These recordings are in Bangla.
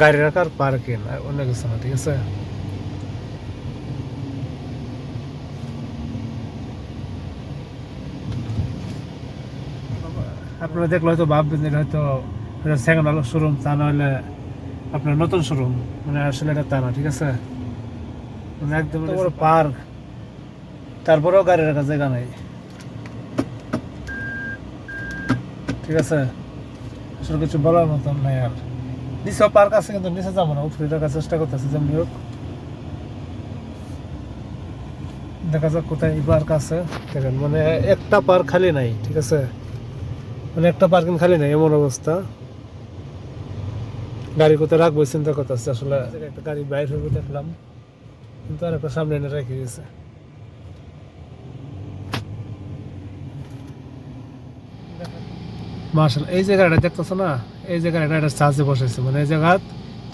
গাড়ি রাখার পার্কিং আর অন্য কিছু না ঠিক আছে? আপনারা দেখলে হয়তো ভাববেন যে হয়তো সেকেন্ড হ্যান্ড শোরুম তা নাহলে আপনার নতুন শোরুম মানে আসলে এটা তা না ঠিক আছে? মানে একদম বড় পার্ক। তারপরেও গাড়ি রাখার জায়গা নাই। ঠিক আছে? আসলে কিছু বলার মতন নাই আর। নিচেও পার্ক আছে কিন্তু নিচে যাব না উপরে রাখার চেষ্টা করতেছি যেমনি হোক দেখা যাক কোথায় পার্ক আছে। দেখেন মানে একটা পার্ক খালি নাই, ঠিক আছে? মানে একটা পার্কিং খালি নাই, এমন অবস্থা। গাড়ি কোথায় রাখব, চিন্তা করতেছে, আসলে একটা গাড়ি বাইর হয়ে দেখলাম। কিন্তু আর একটা সামনে এনে রেখে গেছে। মার্শাল এই যে গাড়িটা দেখতেছো না? এই যে গাড়িটা এটা চার্জে বসাইছে মানে এই জায়গা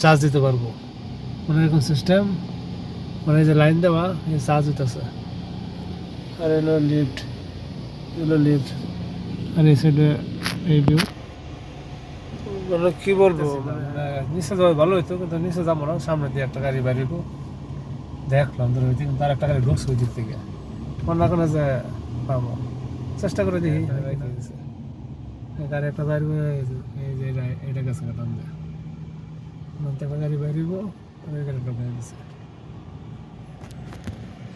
চার্জ দিতে পারব। মানে এরকম সিস্টেম মানে এই যে লাইন দেওয়া, এই চার্জ দিতেছে। আর এলো লিফট এলো লিফট আর এই সাইডে এই ভিউ মানে কি বলব মানে নিচে যাওয়া ভালো হইতো, কিন্তু নিচে যাব না, সামনে দিয়ে একটা গাড়ি বাড়িব দেখলাম, ধরো দিকে তার একটা গাড়ি ঢুকছে ওই দিক থেকে। মনে করে যে পাবো চেষ্টা করে দেখি গাড়ি একটা বাইর এই যে এটা- গেছে দিয়ে একটা গাড়ি বাইরিব আর এই গাড়ি ঢুকাই দিছে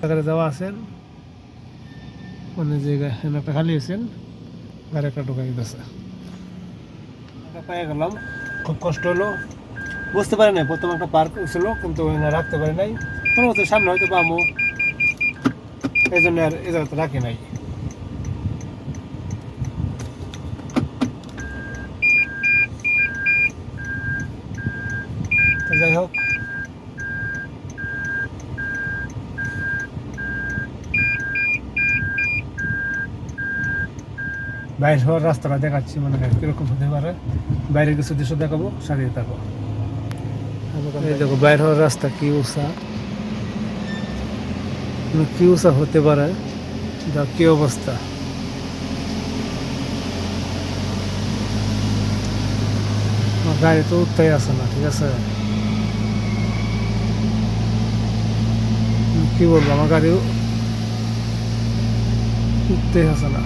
একটা যাওয়া আছেন জায়গায়। এখানে একটা খালি আছেন, গাড়ি একটা ঢুকাই দিতেছে। পেয়ে গেলাম, খুব কষ্ট হলো। বুঝতে পারি নাই, প্রথম একটা পার্ক ছিল কিন্তু রাখতে পারি নাই। কোনো সামনে হয়তো পাবো। এই জন্য আর এই জায়গাতে রাখি নাই। হোক বাইরে হওয়ার রাস্তাটা দেখাচ্ছি মানে কীরকম হতে পারে। বাইরে কিছু দৃশ্য দেখাবো, সারিয়ে থাকো এই দেখো, বাইরে হওয়ার রাস্তা কি উষা কি উষা হতে পারে, যা কি অবস্থা। গাড়ি তো উঠতেই আসে না, ঠিক আছে? কি বলব, আমার গাড়ি উঠতেই আসে না।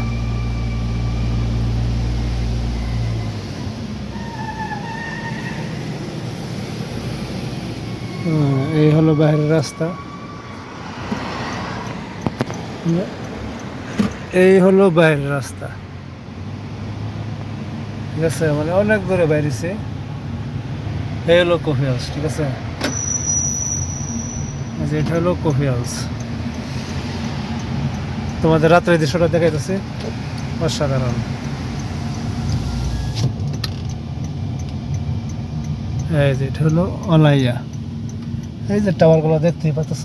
এই হলো বাইরের রাস্তা। এই হলো বাইরের রাস্তা। ঠিক আছে মানে অনেক দূরে বাইরেছে। এই হলো কফি হাউস ঠিক আছে? এই যে এটা হলো কফি হাউস তোমাদের রাত্রে দৃশ্যটা দেখাইতেছে। অসাধারণ। এই যে এটা হলো অলাইয়া। এই যে টাওয়ারগুলো দেখতেই পাচ্ছ